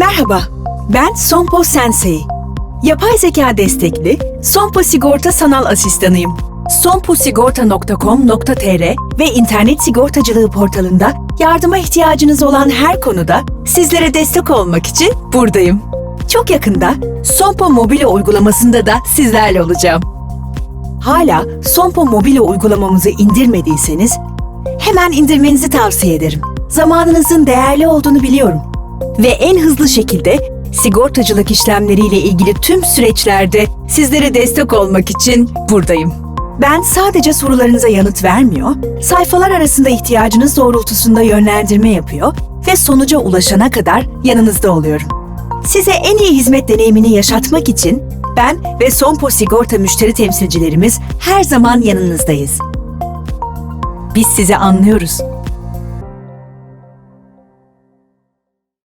Merhaba, ben Sompo Sensei. Yapay zeka destekli Sompo Sigorta Sanal Asistanıyım. somposigorta.com.tr ve internet sigortacılığı portalında yardıma ihtiyacınız olan her konuda sizlere destek olmak için buradayım. Çok yakında Sompo Mobile uygulamasında da sizlerle olacağım. Hala Sompo Mobile uygulamamızı indirmediyseniz hemen indirmenizi tavsiye ederim. Zamanınızın değerli olduğunu biliyorum. Ve en hızlı şekilde sigortacılık işlemleriyle ilgili tüm süreçlerde sizlere destek olmak için buradayım. Ben sadece sorularınıza yanıt vermiyor, sayfalar arasında ihtiyacınız doğrultusunda yönlendirme yapıyor ve sonuca ulaşana kadar yanınızda oluyorum. Size en iyi hizmet deneyimini yaşatmak için ben ve Sompo Sigorta müşteri temsilcilerimiz her zaman yanınızdayız. Biz sizi anlıyoruz